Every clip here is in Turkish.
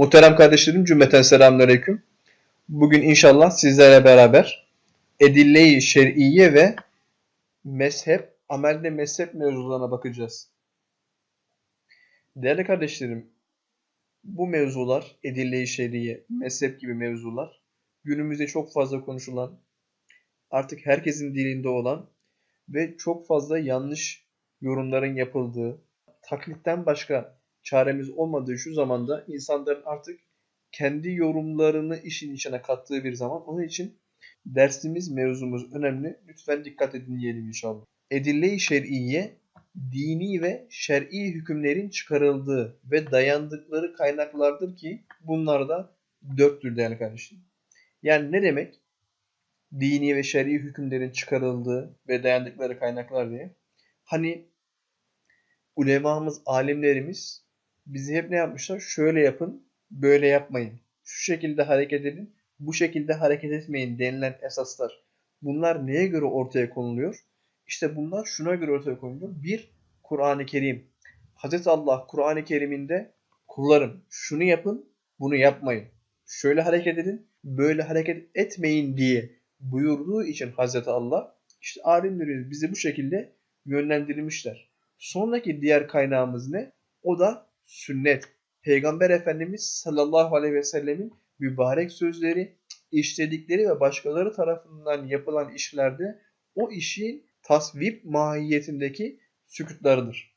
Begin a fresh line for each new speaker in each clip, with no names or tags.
Muhterem kardeşlerim cümleten selamünaleyküm. Bugün inşallah sizlerle beraber edille-i şer'iye ve mezhep, amelde mezhep mevzularına bakacağız. Değerli kardeşlerim, bu mevzular, edille-i şer'iye, mezhep gibi mevzular günümüzde çok fazla konuşulan, artık herkesin dilinde olan ve çok fazla yanlış yorumların yapıldığı, taklitten başka çaremiz olmadığı şu zamanda insanların artık kendi yorumlarını işin içine kattığı bir zaman. Onun için dersimiz, mevzumuz önemli. Lütfen dikkat edin diyelim inşallah. Edille-i şer'iye, dini ve şer'i hükümlerin çıkarıldığı ve dayandıkları kaynaklardır ki bunlar da dörttür değerli kardeşlerim. Yani ne demek? Dini ve şer'i hükümlerin çıkarıldığı ve dayandıkları kaynaklar diye. Hani ulemamız, alimlerimiz bizi hep ne yapmışlar? Şöyle yapın, böyle yapmayın. Şu şekilde hareket edin, bu şekilde hareket etmeyin denilen esaslar. Bunlar neye göre ortaya konuluyor? İşte bunlar şuna göre ortaya konuluyor. Bir, Kur'an-ı Kerim. Hz. Allah Kur'an-ı Kerim'inde kullarım şunu yapın, bunu yapmayın. Şöyle hareket edin, böyle hareket etmeyin diye buyurduğu için Hz. Allah işte alimlerimiz bizi bu şekilde yönlendirmişler. Sonraki diğer kaynağımız ne? O da sünnet. Peygamber Efendimiz sallallahu aleyhi ve sellemin mübarek sözleri, işledikleri ve başkaları tarafından yapılan işlerde o işin tasvip mahiyetindeki sükutlarıdır.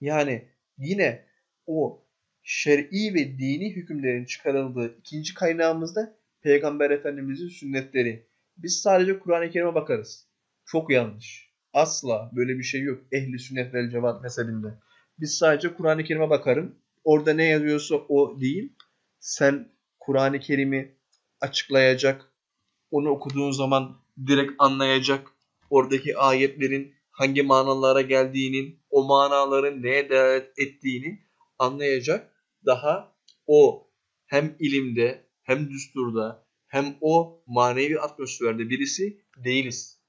Yani yine o şer'i ve dini hükümlerin çıkarıldığı ikinci kaynağımızda Peygamber Efendimizin sünnetleri. Biz sadece Kur'an-ı Kerim'e bakarız. Çok yanlış. Asla böyle bir şey yok. Ehli sünnet vel cevat mezhebinde. Biz sadece Kur'an-ı Kerim'e bakarım. Orada ne yazıyorsa o değil. Sen Kur'an-ı Kerim'i açıklayacak, onu okuduğun zaman direkt anlayacak, oradaki ayetlerin hangi manalara geldiğinin, o manaların neye delalet ettiğini anlayacak. Daha o hem ilimde, hem düsturda, hem o manevi atmosferde birisi değiliz.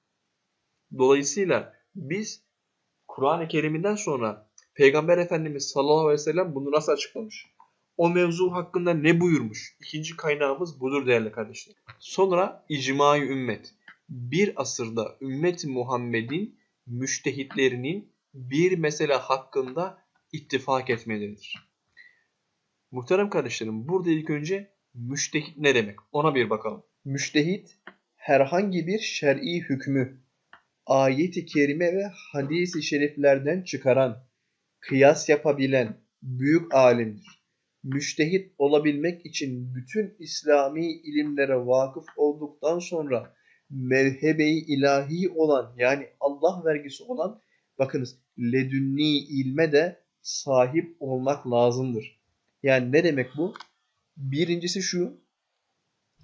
Dolayısıyla biz Kur'an-ı Kerim'inden sonra Peygamber Efendimiz sallallahu aleyhi ve sellem bunu nasıl açıklamış? O mevzu hakkında ne buyurmuş? İkinci kaynağımız budur değerli kardeşler. Sonra icma-i ümmet. Bir asırda ümmet Muhammed'in müştehitlerinin bir mesele hakkında ittifak etmeleridir. Muhterem kardeşlerim burada ilk önce müştehit ne demek? Ona bir bakalım. Müştehit herhangi bir şer'i hükmü ayet-i kerime ve hadis-i şeriflerden çıkaran, kıyas yapabilen büyük alimdir. Müştehit olabilmek için bütün İslami ilimlere vakıf olduktan sonra mevhebe-i ilahi olan yani Allah vergisi olan bakınız ledünni ilme de sahip olmak lazımdır. Yani ne demek bu? Birincisi şu.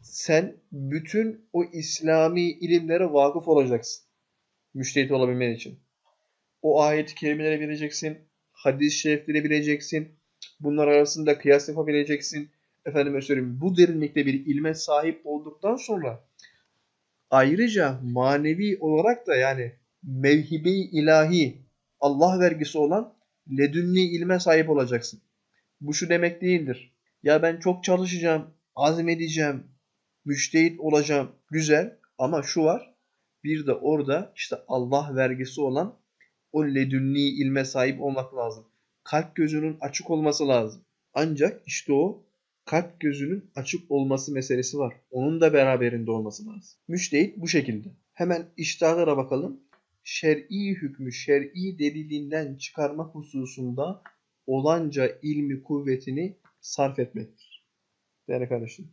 Sen bütün o İslami ilimlere vakıf olacaksın. Müştehit olabilmen için. O ayet-i kerimeleri bileceksin. Hadis-i şerifleri bileceksin. Bunlar arasında kıyas yapabileceksin. Efendime söyleyeyim bu derinlikte bir ilme sahip olduktan sonra ayrıca manevi olarak da yani mevhibe-i ilahi Allah vergisi olan ledünni ilme sahip olacaksın. Bu şu demek değildir. Ya ben çok çalışacağım, azmedeceğim, müştehit olacağım. Güzel ama şu var. Bir de orada işte Allah vergisi olan o ledünni ilme sahip olmak lazım. Kalp gözünün açık olması lazım. Ancak işte o kalp gözünün açık olması meselesi var. Onun da beraberinde olması lazım. Müştehit bu şekilde. Hemen iştahlara bakalım. Şer'i hükmü şer'i delilinden çıkarmak hususunda olanca ilmi kuvvetini sarf etmektir. Değerli kardeşlerim.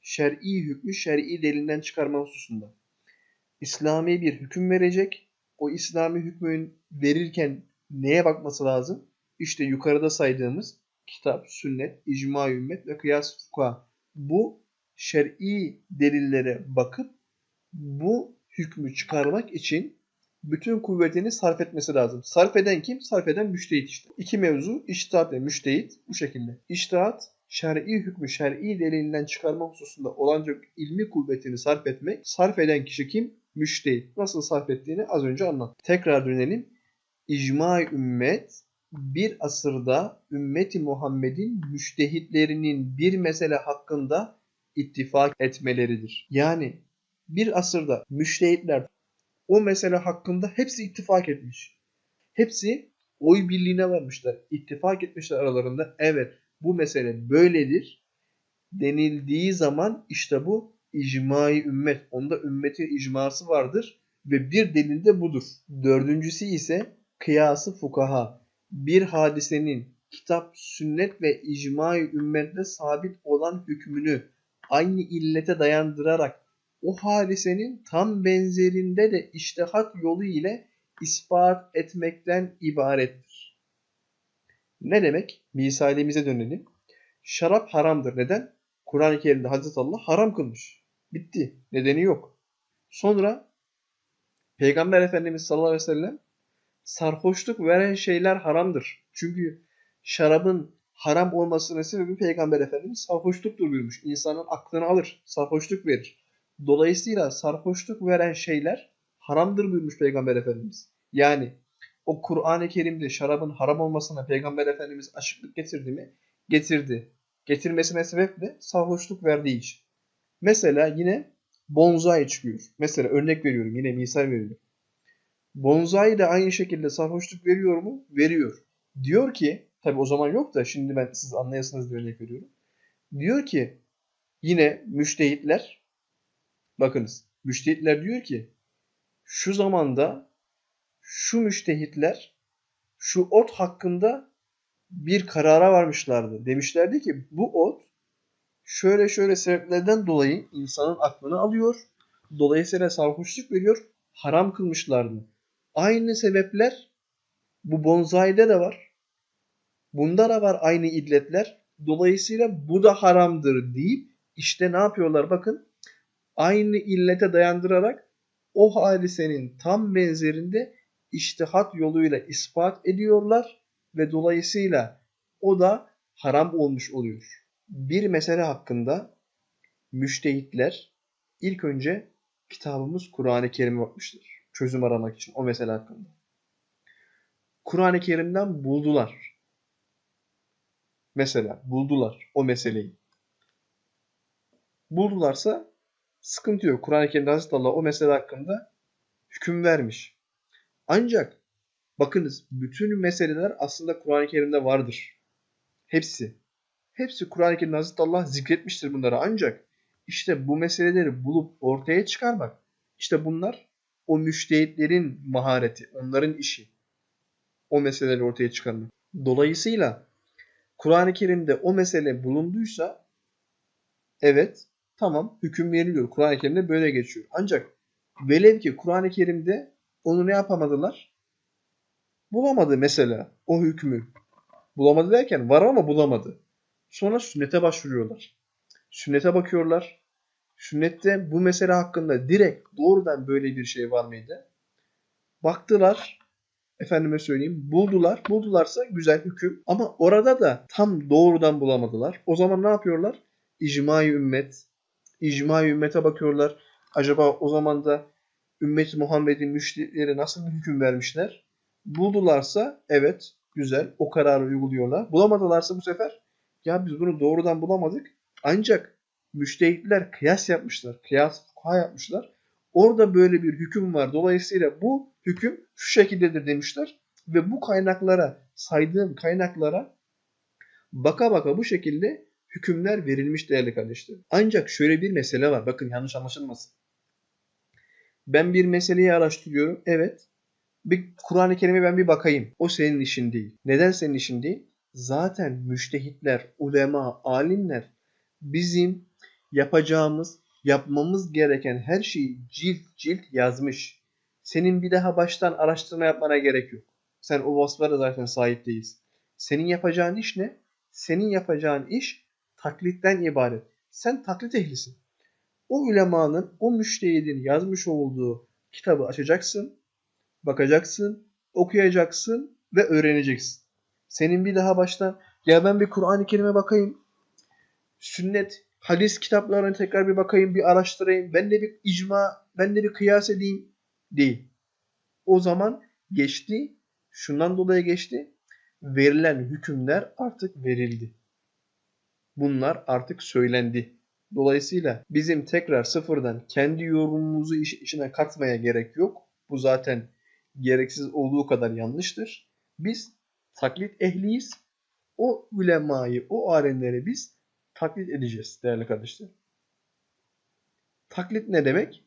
Şer'i hükmü şer'i delilinden çıkarma hususunda. İslami bir hüküm verecek. O İslami hükmün verirken neye bakması lazım? İşte yukarıda saydığımız kitap, sünnet, icma ümmet ve kıyas fuka. Bu şer'i delillere bakıp bu hükmü çıkarmak için bütün kuvvetini sarf etmesi lazım. Sarf eden kim? Sarf eden müştehit işte. İki mevzu iştihat ve müştehit bu şekilde. İştihat şer'i hükmü şer'i delilinden çıkarma hususunda olanca ilmi kuvvetini sarf etmek. Sarf eden kişi kim? Müştehit. Nasıl sarf ettiğini az önce anlattım. Tekrar dönelim. İcma ümmet bir asırda ümmeti Muhammed'in müştehitlerinin bir mesele hakkında ittifak etmeleridir. Yani bir asırda müştehitler o mesele hakkında hepsi ittifak etmiş. Hepsi oy birliğine varmışlar. İttifak etmişler aralarında. Evet bu mesele böyledir denildiği zaman işte bu icmai ümmet. Onda ümmetin icması vardır ve bir delil de budur. Dördüncüsü ise kıyası fukaha. Bir hadisenin kitap, sünnet ve icmai ümmette sabit olan hükmünü aynı illete dayandırarak o hadisenin tam benzerinde de iştihat yolu ile ispat etmekten ibarettir. Ne demek? Misalimize dönelim. Şarap haramdır. Neden? Kur'an-ı Kerim'de Hazreti Allah haram kılmış. Bitti. Nedeni yok. Sonra Peygamber Efendimiz sallallahu aleyhi ve sellem sarhoşluk veren şeyler haramdır. Çünkü şarabın haram olmasının sebebi Peygamber Efendimiz sarhoşluktur buyurmuş. İnsanın aklını alır, sarhoşluk verir. Dolayısıyla sarhoşluk veren şeyler haramdır buyurmuş Peygamber Efendimiz. Yani o Kur'an-ı Kerim'de şarabın haram olmasına Peygamber Efendimiz açıklık getirdi mi? Getirdi. Getirmesine sebep de sarhoşluk verdiği için. Mesela yine bonsai çıkıyor. Mesela örnek veriyorum yine misal veriyorum. Bonsai de aynı şekilde sarhoşluk veriyor mu? Veriyor. Diyor ki tabi o zaman yok da şimdi ben siz anlayasınız diye örnek veriyorum. Diyor ki yine müştehitler bakınız müştehitler diyor ki şu zamanda şu müştehitler şu ot hakkında bir karara varmışlardı. Demişlerdi ki bu ot şöyle şöyle sebeplerden dolayı insanın aklını alıyor. Dolayısıyla sarhoşluk veriyor. Haram kılmışlardı. Aynı sebepler bu bonsaide de var. Bunda da var aynı illetler. Dolayısıyla bu da haramdır deyip işte ne yapıyorlar bakın. Aynı illete dayandırarak o hadisenin tam benzerinde iştihat yoluyla ispat ediyorlar ve dolayısıyla o da haram olmuş oluyor. Bir mesele hakkında müştehitler ilk önce kitabımız Kur'an-ı Kerim'e bakmıştır. Çözüm aramak için o mesele hakkında. Kur'an-ı Kerim'den buldular. Mesela buldular o meseleyi. Buldularsa sıkıntı yok. Kur'an-ı Kerim'de Hazreti Allah o mesele hakkında hüküm vermiş. Ancak bakınız bütün meseleler aslında Kur'an-ı Kerim'de vardır. Hepsi. Hepsi Kur'an-ı Kerim'de Hazreti Allah zikretmiştir bunları. Ancak işte bu meseleleri bulup ortaya çıkarmak işte bunlar o müştehitlerin mahareti, onların işi. O meseleleri ortaya çıkarmak. Dolayısıyla Kur'an-ı Kerim'de o mesele bulunduysa evet tamam hüküm veriliyor. Kur'an-ı Kerim'de böyle geçiyor. Ancak velev ki Kur'an-ı Kerim'de onu ne yapamadılar? Bulamadı mesela o hükmü. Bulamadı derken var ama bulamadı. Sonra sünnete başvuruyorlar. Sünnete bakıyorlar. Sünnette bu mesele hakkında direkt doğrudan böyle bir şey var mıydı? Baktılar. Efendime söyleyeyim. Buldular. Buldularsa güzel hüküm. Ama orada da tam doğrudan bulamadılar. O zaman ne yapıyorlar? İcma-i ümmet. İcma-i ümmete bakıyorlar. Acaba o zaman da ümmet Muhammed'in müşrikleri nasıl bir hüküm vermişler? Buldularsa evet güzel o kararı uyguluyorlar. Bulamadılarsa bu sefer ya biz bunu doğrudan bulamadık. Ancak müştehitler kıyas yapmışlar. Kıyas fukaha yapmışlar. Orada böyle bir hüküm var. Dolayısıyla bu hüküm şu şekildedir demişler. Ve bu kaynaklara, saydığım kaynaklara baka baka bu şekilde hükümler verilmiş değerli kardeşler. Ancak şöyle bir mesele var. Bakın yanlış anlaşılmasın. Ben bir meseleyi araştırıyorum. Evet. Bir Kur'an-ı Kerim'e ben bir bakayım. O senin işin değil. Neden senin işin değil? Zaten müştehitler, ulema, alimler bizim yapacağımız, yapmamız gereken her şeyi cilt cilt yazmış. Senin bir daha baştan araştırma yapmana gerek yok. Sen o vasıflara zaten sahip değilsin. Senin yapacağın iş ne? Senin yapacağın iş taklitten ibaret. Sen taklit ehlisin. O ulemanın, o müştehidin yazmış olduğu kitabı açacaksın, bakacaksın, okuyacaksın ve öğreneceksin. Senin bir daha baştan ya ben bir Kur'an-ı Kerim'e bakayım. Sünnet, hadis kitaplarına tekrar bir bakayım, bir araştırayım. Ben de bir icma, ben de bir kıyas edeyim. Değil. O zaman geçti. Şundan dolayı geçti. verilen hükümler artık verildi. Bunlar artık söylendi. Dolayısıyla bizim tekrar sıfırdan kendi yorumumuzu iş, içine katmaya gerek yok. Bu zaten gereksiz olduğu kadar yanlıştır. Biz taklit ehliyiz. O ulemayı, o alimleri biz taklit edeceğiz değerli kardeşler. Taklit ne demek?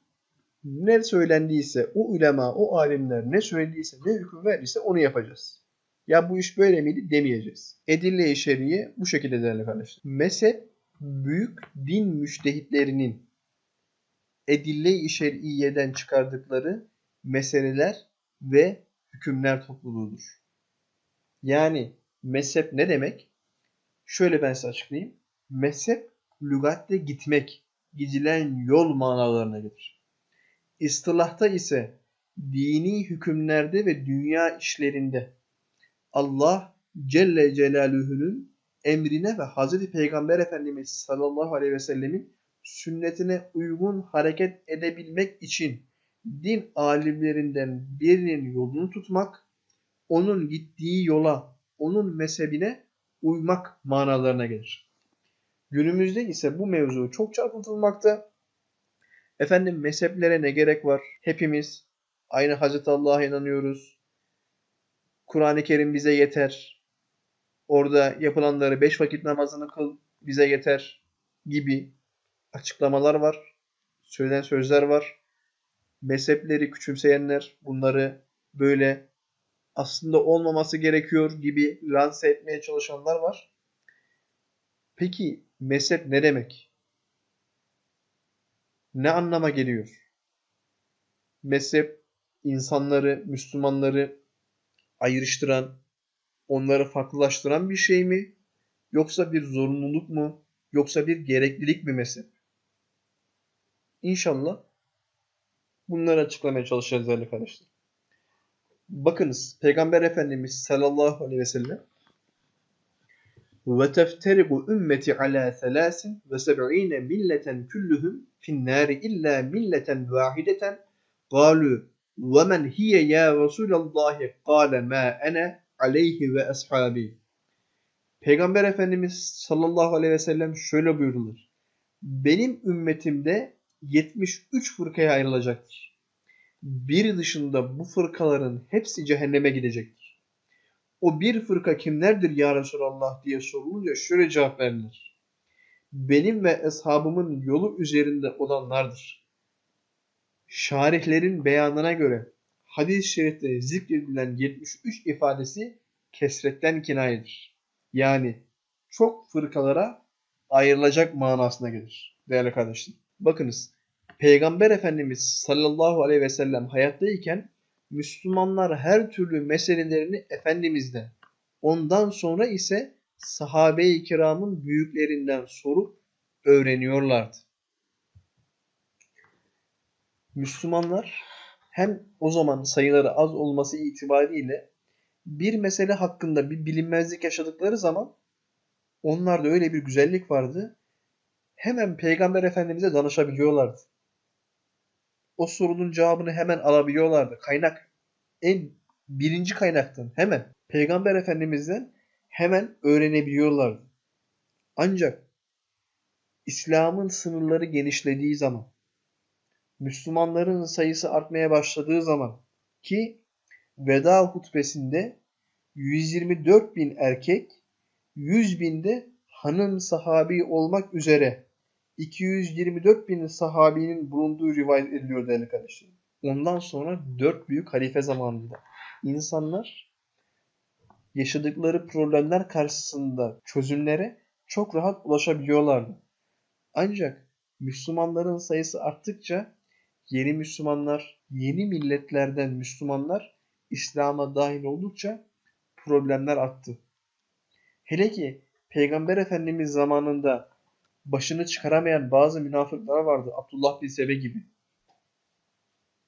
Ne söylendiyse, o ulema, o alimler ne söylediyse, ne hüküm verdiyse onu yapacağız. Ya bu iş böyle miydi demeyeceğiz. Edille-i şeriye bu şekilde değerli kardeşler. Mezhep büyük din müştehitlerinin edille-i şer'iyeden çıkardıkları meseleler ve hükümler topluluğudur. Yani mezhep ne demek? Şöyle ben size açıklayayım. Mezhep lügatte gitmek, gidilen yol manalarına gelir. İstilahta ise dini hükümlerde ve dünya işlerinde Allah Celle Celaluhu'nun emrine ve Hazreti Peygamber Efendimiz sallallahu aleyhi ve sellemin sünnetine uygun hareket edebilmek için din alimlerinden birinin yolunu tutmak, onun gittiği yola, onun mezhebine uymak manalarına gelir. Günümüzde ise bu mevzu çok çarpıtılmakta. Efendim mezheplere ne gerek var? Hepimiz aynı Hazreti Allah'a inanıyoruz. Kur'an-ı Kerim bize yeter. Orada yapılanları beş vakit namazını kıl bize yeter gibi açıklamalar var. Söylenen sözler var. Mezhepleri küçümseyenler bunları böyle aslında olmaması gerekiyor gibi lanse etmeye çalışanlar var. Peki mezhep ne demek? Ne anlama geliyor? Mezhep insanları, Müslümanları ayrıştıran, onları farklılaştıran bir şey mi? Yoksa bir zorunluluk mu? Yoksa bir gereklilik mi mezhep? İnşallah bunları açıklamaya çalışacağız değerli kardeşler. Bakınız Peygamber Efendimiz sallallahu aleyhi ve sellem ve tefterigu ümmeti ala selasin ve seb'ine milleten kulluhum fin nari illa milleten vahideten qalu ve men hiye ya Resulallah kâle ma ene aleyhi ve ashabi. Peygamber Efendimiz sallallahu aleyhi ve sellem şöyle buyurulur. Benim ümmetimde 73 fırkaya ayrılacaktır. Bir dışında bu fırkaların hepsi cehenneme gidecektir. O bir fırka kimlerdir ya Resulallah diye sorulunca şöyle cevap verilir. Benim ve eshabımın yolu üzerinde olanlardır. Şarihlerin beyanına göre hadis-i şerifte zikredilen 73 ifadesi kesretten kinayedir. Yani çok fırkalara ayrılacak manasına gelir değerli kardeşlerim. Bakınız Peygamber Efendimiz sallallahu aleyhi ve sellem hayattayken Müslümanlar her türlü meselelerini Efendimiz'den, ondan sonra ise sahabe-i kiramın büyüklerinden sorup öğreniyorlardı. Müslümanlar hem o zaman sayıları az olması itibariyle bir mesele hakkında bir bilinmezlik yaşadıkları zaman onlarda öyle bir güzellik vardı. Hemen Peygamber Efendimiz'e danışabiliyorlardı. O sorunun cevabını hemen alabiliyorlardı. Kaynak en birinci kaynaktan hemen Peygamber Efendimiz'den hemen öğrenebiliyorlardı. Ancak İslam'ın sınırları genişlediği zaman Müslümanların sayısı artmaya başladığı zaman ki veda hutbesinde 124 bin erkek 100 binde hanım sahabi olmak üzere 224 bin sahabinin bulunduğu rivayet ediliyor değerli kardeşlerim. Ondan sonra dört büyük halife zamanında insanlar yaşadıkları problemler karşısında çözümlere çok rahat ulaşabiliyorlardı. Ancak Müslümanların sayısı arttıkça yeni Müslümanlar, yeni milletlerden Müslümanlar İslam'a dahil oldukça problemler arttı. Hele ki Peygamber Efendimiz zamanında başını çıkaramayan bazı münafıklar vardı. Abdullah bin Sebe gibi.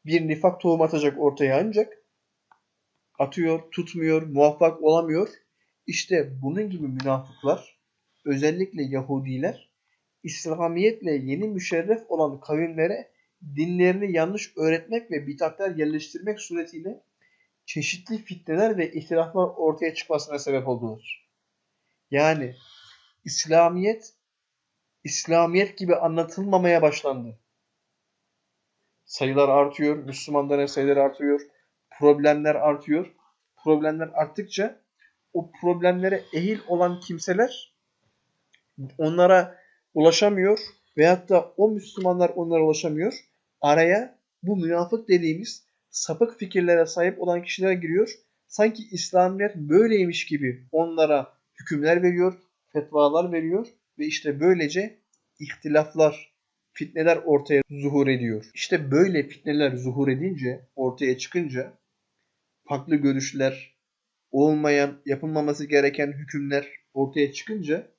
Bir nifak tohum atacak ortaya ancak atıyor, tutmuyor, muvaffak olamıyor. İşte bunun gibi münafıklar, özellikle Yahudiler, İslamiyetle yeni müşerref olan kavimlere dinlerini yanlış öğretmek ve bitatler yerleştirmek suretiyle çeşitli fitneler ve ihtilaflar ortaya çıkmasına sebep oldular. Yani İslamiyet İslamiyet gibi anlatılmamaya başlandı. Sayılar artıyor, Müslümanların sayıları artıyor, problemler artıyor. Problemler arttıkça o problemlere ehil olan kimseler onlara ulaşamıyor veyahut da o Müslümanlar onlara ulaşamıyor. Araya bu münafık dediğimiz sapık fikirlere sahip olan kişiler giriyor. Sanki İslamiyet böyleymiş gibi onlara hükümler veriyor, fetvalar veriyor ve işte böylece ihtilaflar, fitneler ortaya zuhur ediyor. İşte böyle fitneler zuhur edince, ortaya çıkınca farklı görüşler, olmayan, yapılmaması gereken hükümler ortaya çıkınca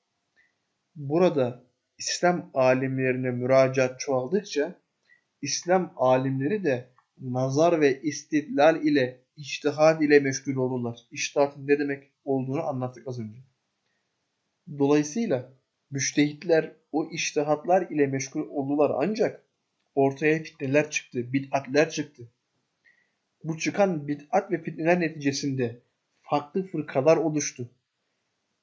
burada İslam alimlerine müracaat çoğaldıkça İslam alimleri de nazar ve istidlal ile, iştihad ile meşgul olurlar. İştihatın ne demek olduğunu anlattık az önce. Dolayısıyla müştehitler o iştihatlar ile meşgul oldular ancak ortaya fitneler çıktı, bid'atler çıktı. Bu çıkan bid'at ve fitneler neticesinde farklı fırkalar oluştu.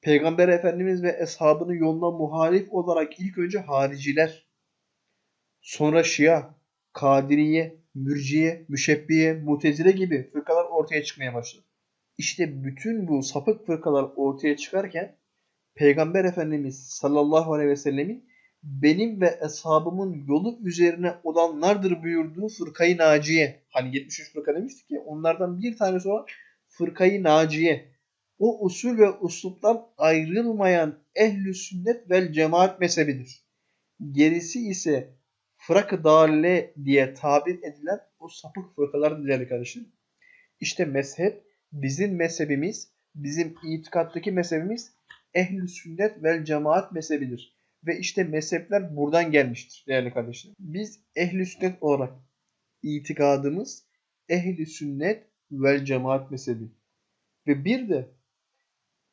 Peygamber Efendimiz ve eshabının yoluna muhalif olarak ilk önce hariciler, sonra Şia, Kadiriye, Mürciye, Müşebbiye, Mutezile gibi fırkalar ortaya çıkmaya başladı. İşte bütün bu sapık fırkalar ortaya çıkarken Peygamber Efendimiz sallallahu aleyhi ve sellemin benim ve eshabımın yolu üzerine olanlardır buyurduğu fırkayı naciye. Hani 73 fırka demiştik ya onlardan bir tanesi olan fırkayı naciye. O usul ve usluptan ayrılmayan ehli sünnet vel cemaat mezhebidir. Gerisi ise fırak dalle diye tabir edilen o sapık fırkalar değerli kardeşlerim. İşte mezhep bizim mezhebimiz, bizim itikattaki mezhebimiz ehli sünnet vel cemaat mezhebidir. Ve işte mezhepler buradan gelmiştir değerli kardeşler. Biz ehli sünnet olarak itikadımız ehli sünnet vel cemaat mezhebi. Ve bir de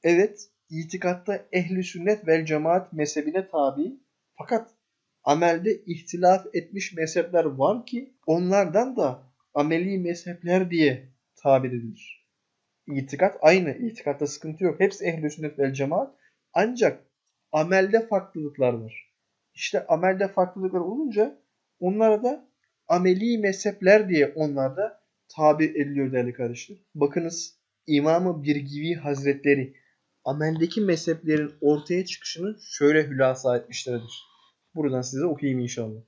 evet itikatta ehli sünnet vel cemaat mezhebine tabi fakat amelde ihtilaf etmiş mezhepler var ki onlardan da ameli mezhepler diye tabir edilir. İtikat aynı. İtikatta sıkıntı yok. Hepsi ehl sünnet vel cemaat. Ancak amelde farklılıklar var. İşte amelde farklılıklar olunca onlara da ameli mezhepler diye onlarda tabir ediliyor değerli kardeşler. Bakınız İmam-ı Birgivi Hazretleri ameldeki mezheplerin ortaya çıkışını şöyle hülasa etmişlerdir. Buradan size okuyayım inşallah.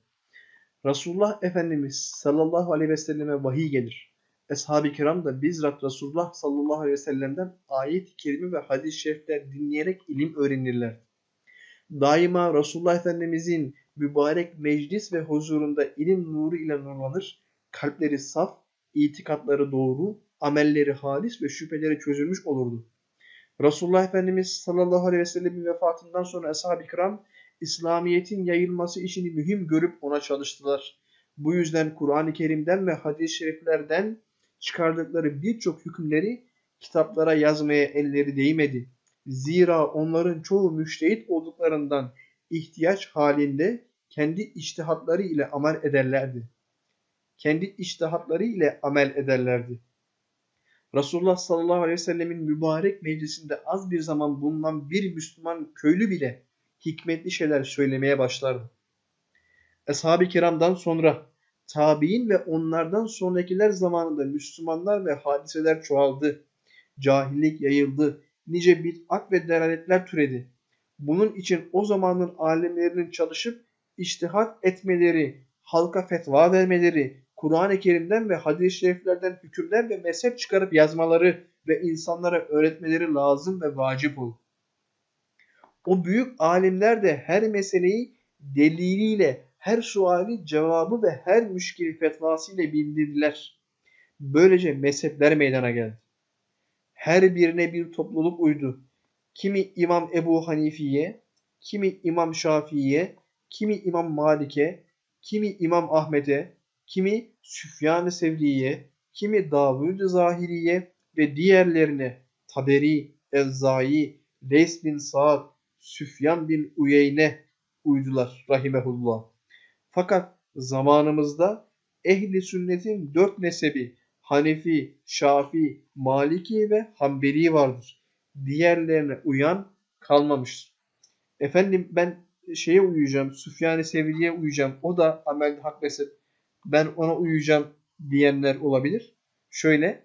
Resulullah Efendimiz sallallahu aleyhi ve selleme vahiy gelir. Ashab-ı kiram da bizzat Resulullah sallallahu aleyhi ve sellem'den ayet-i kerime ve hadis-i şerifler dinleyerek ilim öğrenirler. Daima Resulullah Efendimizin mübarek meclis ve huzurunda ilim nuru ile nurlanır, kalpleri saf, itikatları doğru, amelleri halis ve şüpheleri çözülmüş olurdu. Resulullah Efendimiz sallallahu aleyhi ve sellemin vefatından sonra ashab-ı kiram İslamiyet'in yayılması işini mühim görüp ona çalıştılar. Bu yüzden Kur'an-ı Kerim'den ve hadis-i şeriflerden çıkardıkları birçok hükümleri kitaplara yazmaya elleri değmedi. Zira onların çoğu müştehit olduklarından ihtiyaç halinde kendi iştihatları ile amel ederlerdi. Kendi iştihatları ile amel ederlerdi. Resulullah sallallahu aleyhi ve sellemin mübarek meclisinde az bir zaman bulunan bir Müslüman köylü bile hikmetli şeyler söylemeye başlardı. Ashab-ı kiramdan sonra tabi'in ve onlardan sonrakiler zamanında Müslümanlar ve hadiseler çoğaldı. Cahillik yayıldı. Nice bid'at ve delaletler türedi. Bunun için o zamanın alimlerinin çalışıp iştihat etmeleri, halka fetva vermeleri, Kur'an-ı Kerim'den ve hadis-i şeriflerden hükümler ve mezhep çıkarıp yazmaları ve insanlara öğretmeleri lazım ve vacip olur. O büyük alimler de her meseleyi deliliyle, her suali cevabı ve her müşkili fetvasıyla bildirdiler. Böylece mezhepler meydana geldi. Her birine bir topluluk uydu. Kimi İmam Ebu Hanifi'ye, kimi İmam Şafii'ye, kimi İmam Malik'e, kimi İmam Ahmet'e, kimi Süfyan-ı Sevri'ye, kimi Davud-ı Zahiri'ye ve diğerlerine Taberi, Elzai, Leys bin Sa'd, Süfyan bin Uyeyne uydular rahimehullah. Fakat zamanımızda ehli sünnetin dört mezhebi Hanefi, Şafii, Maliki ve Hanbeli vardır. Diğerlerine uyan kalmamıştır. Efendim ben şeye uyuyacağım, Süfyan-ı Sevri'ye uyuyacağım. O da amelde hak mezhep. Ben ona uyuyacağım diyenler olabilir. Şöyle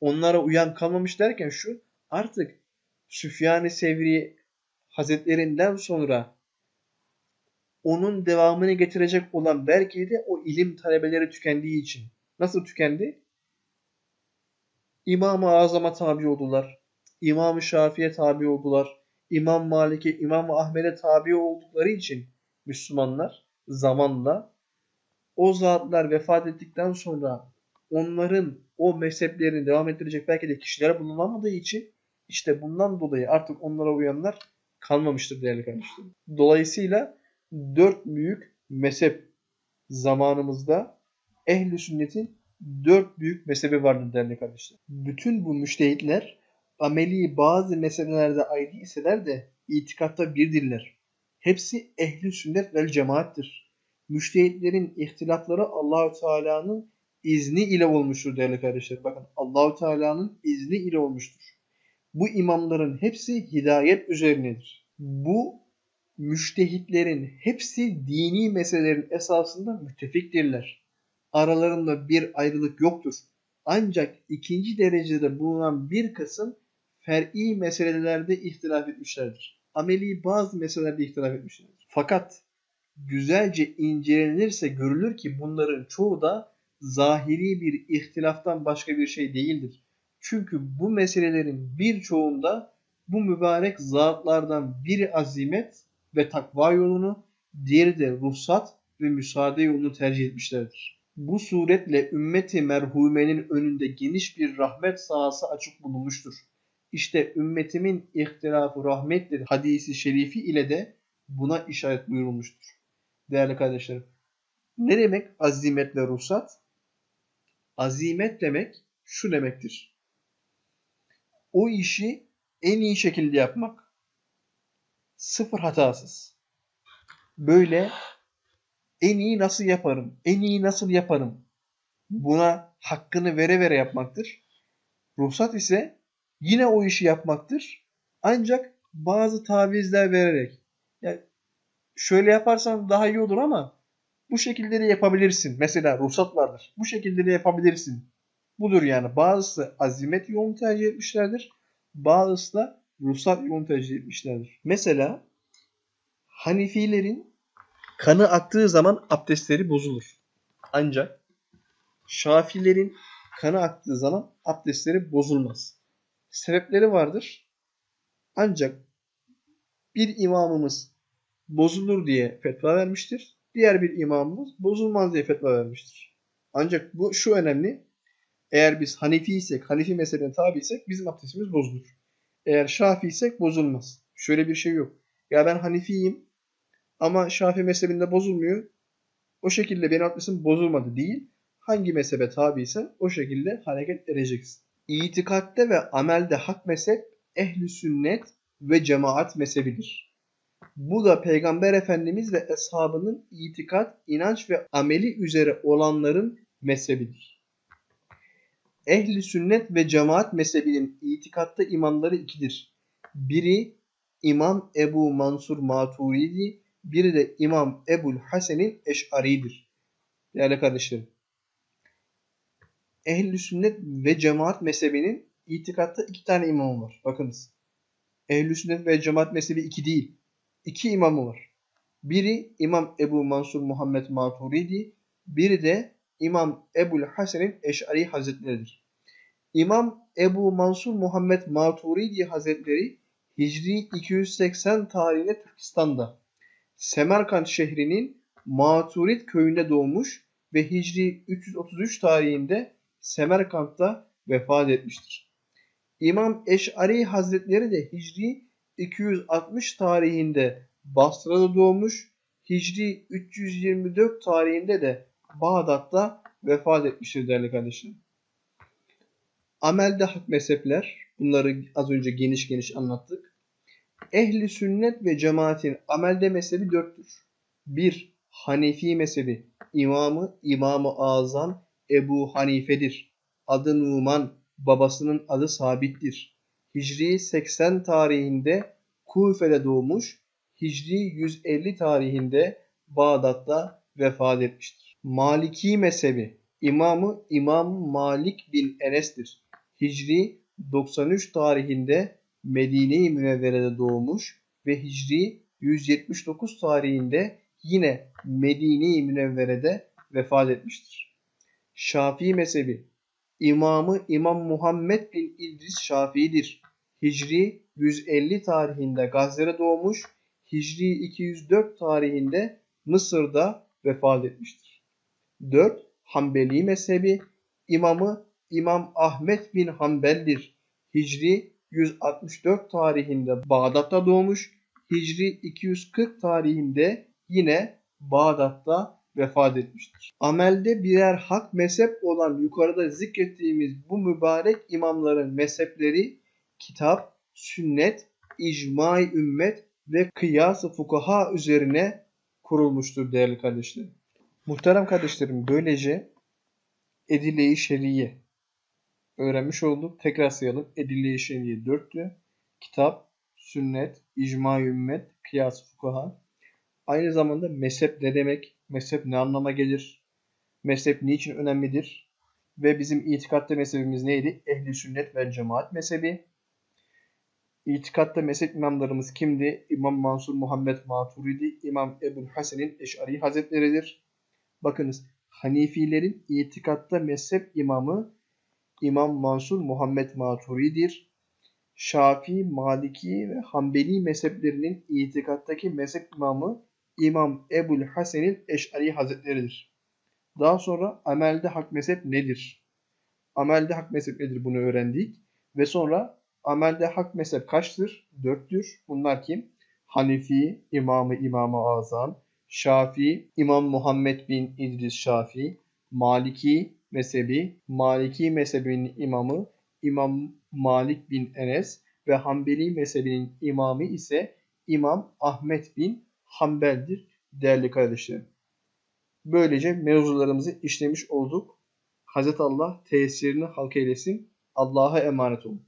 onlara uyan kalmamış derken şu artık Süfyan-ı Sevri Hazretlerinden sonra onun devamını getirecek olan belki de o ilim talebeleri tükendiği için. Nasıl tükendi? İmam-ı Azam'a tabi oldular. İmam-ı Şafi'ye tabi oldular. İmam Malik'e, İmam Ahmet'e tabi oldukları için Müslümanlar zamanla o zatlar vefat ettikten sonra onların o mezheplerini devam ettirecek belki de kişiler bulunamadığı için işte bundan dolayı artık onlara uyanlar kalmamıştır değerli kardeşlerim. Dolayısıyla dört büyük mezhep zamanımızda ehli sünnetin dört büyük mezhebi vardır değerli kardeşler. Bütün bu müştehitler ameli bazı meselelerde ayrı iseler de itikatta birdirler. Hepsi ehli sünnet vel cemaattir. Müştehitlerin ihtilafları Allahü Teala'nın izni ile olmuştur değerli kardeşler. Bakın Allahü Teala'nın izni ile olmuştur. Bu imamların hepsi hidayet üzerinedir. Bu müştehitlerin hepsi dini meselelerin esasında müttefiktirler. Aralarında bir ayrılık yoktur. Ancak ikinci derecede bulunan bir kısım fer'i meselelerde ihtilaf etmişlerdir. Ameli bazı meselelerde ihtilaf etmişlerdir. Fakat güzelce incelenirse görülür ki bunların çoğu da zahiri bir ihtilaftan başka bir şey değildir. Çünkü bu meselelerin birçoğunda bu mübarek zatlardan biri azimet ve takva yolunu, diğeri de ruhsat ve müsaade yolunu tercih etmişlerdir. Bu suretle ümmeti merhumenin önünde geniş bir rahmet sahası açık bulunmuştur. İşte ümmetimin ihtilafı rahmettir hadisi şerifi ile de buna işaret buyurulmuştur. Değerli kardeşlerim. Ne demek azimet ve ruhsat? Azimet demek şu demektir. O işi en iyi şekilde yapmak. Sıfır hatasız. Böyle en iyi nasıl yaparım? En iyi nasıl yaparım? Buna hakkını vere vere yapmaktır. Ruhsat ise yine o işi yapmaktır. Ancak bazı tavizler vererek. Yani şöyle yaparsan daha iyi olur ama bu şekilde de yapabilirsin. Mesela ruhsat vardır. Bu şekilde de yapabilirsin. Budur yani. Bazısı azimet yolunu tercih etmişlerdir. Bazısı da ruhsat yolunu tercih etmişlerdir. Mesela Hanifilerin kanı aktığı zaman abdestleri bozulur. Ancak Şafilerin kanı aktığı zaman abdestleri bozulmaz. Sebepleri vardır. Ancak bir imamımız bozulur diye fetva vermiştir. Diğer bir imamımız bozulmaz diye fetva vermiştir. Ancak bu şu önemli. Eğer biz Hanefi isek, Hanefi mezhebine tabi isek bizim abdestimiz bozulur. Eğer Şafi isek bozulmaz. Şöyle bir şey yok. Ya ben Hanefiyim ama Şafi mezhebinde bozulmuyor. O şekilde benim abdestim bozulmadı değil. Hangi mezhebe tabiysen o şekilde hareket edeceksin. İtikatte ve amelde hak mezhep ehli sünnet ve cemaat mezhebidir. Bu da Peygamber Efendimiz ve eshabının itikat, inanç ve ameli üzere olanların mezhebidir. Ehli sünnet ve cemaat mezhebinin itikatta imamları ikidir. Biri İmam Ebu Mansur Maturidi, biri de İmam Ebul Hasen'in Eş'ari'dir. Değerli kardeşlerim. Ehl-i sünnet ve cemaat mezhebinin itikatta iki tane imamı var. Bakınız. Ehl-i sünnet ve cemaat mezhebi iki değil. İki imamı var. Biri İmam Ebu Mansur Muhammed Maturidi, biri de İmam Ebul Hasen'in Eş'ari Hazretleridir. İmam Ebu Mansur Muhammed Maturidi Hazretleri Hicri 280 tarihinde Türkistan'da Semerkant şehrinin Maturid köyünde doğmuş ve Hicri 333 tarihinde Semerkant'ta vefat etmiştir. İmam Eş'ari Hazretleri de Hicri 260 tarihinde Basra'da doğmuş, Hicri 324 tarihinde de Bağdat'ta vefat etmiştir değerli kardeşlerim. Amelde hak mezhepler, bunları az önce geniş geniş anlattık. Ehli sünnet ve cemaatin amelde mezhebi dörttür. 1. Hanefi mezhebi, imamı, İmam-ı Azam Ebu Hanife'dir. Adı Numan, babasının adı Sabit'tir. Hicri 80 tarihinde Kufe'de doğmuş, Hicri 150 tarihinde Bağdat'ta vefat etmiştir. Maliki mezhebi İmamı İmam Malik bin Enes'tir. Hicri 93 tarihinde Medine-i Münevvere'de doğmuş ve Hicri 179 tarihinde yine Medine-i Münevvere'de vefat etmiştir. Şafii mezhebi İmamı İmam Muhammed bin İdris Şafii'dir. Hicri 150 tarihinde Gazze'de doğmuş, Hicri 204 tarihinde Mısır'da vefat etmiştir. 4. Hanbeli mezhebi İmamı İmam Ahmet bin Hanbel'dir. Hicri 164 tarihinde Bağdat'ta doğmuş, Hicri 240 tarihinde yine Bağdat'ta vefat etmiştir. Amelde birer hak mezhep olan yukarıda zikrettiğimiz bu mübarek imamların mezhepleri kitap, sünnet, icma-i ümmet ve kıyas-ı fukaha üzerine kurulmuştur değerli kardeşlerim. Muhterem kardeşlerim böylece Edile-i Şeriye öğrenmiş olduk. Tekrar sayalım. Edile-i Şeriye dörtlü. Kitap, sünnet, icma-i ümmet, kıyas fukaha. Aynı zamanda mezhep ne demek? Mezhep ne anlama gelir? Mezhep niçin önemlidir? Ve bizim itikatta mezhebimiz neydi? Ehli sünnet ve cemaat mezhebi. İtikatta mezhep imamlarımız kimdi? İmam Mansur Muhammed Maturidi, İmam Ebu'l Hasen'in Eş'ari Hazretleridir. Bakınız Hanifilerin itikatta mezhep imamı İmam Mansur Muhammed Maturidi'dir. Şafii, Maliki ve Hanbeli mezheplerinin itikattaki mezhep imamı İmam Ebu'l Hasen'in Eş'ari Hazretleridir. Daha sonra amelde hak mezhep nedir? Amelde hak mezhep nedir bunu öğrendik. Ve sonra amelde hak mezhep kaçtır? Dörttür. Bunlar kim? Hanifi, İmamı İmam-ı Azam, Şafii, İmam Muhammed bin İdris Şafii, Maliki mezhebi, Maliki mezhebinin imamı İmam Malik bin Enes ve Hanbeli mezhebinin imamı ise İmam Ahmet bin Hanbel'dir değerli kardeşlerim. Böylece mevzularımızı işlemiş olduk. Hazreti Allah tesirini halk eylesin. Allah'a emanet olun.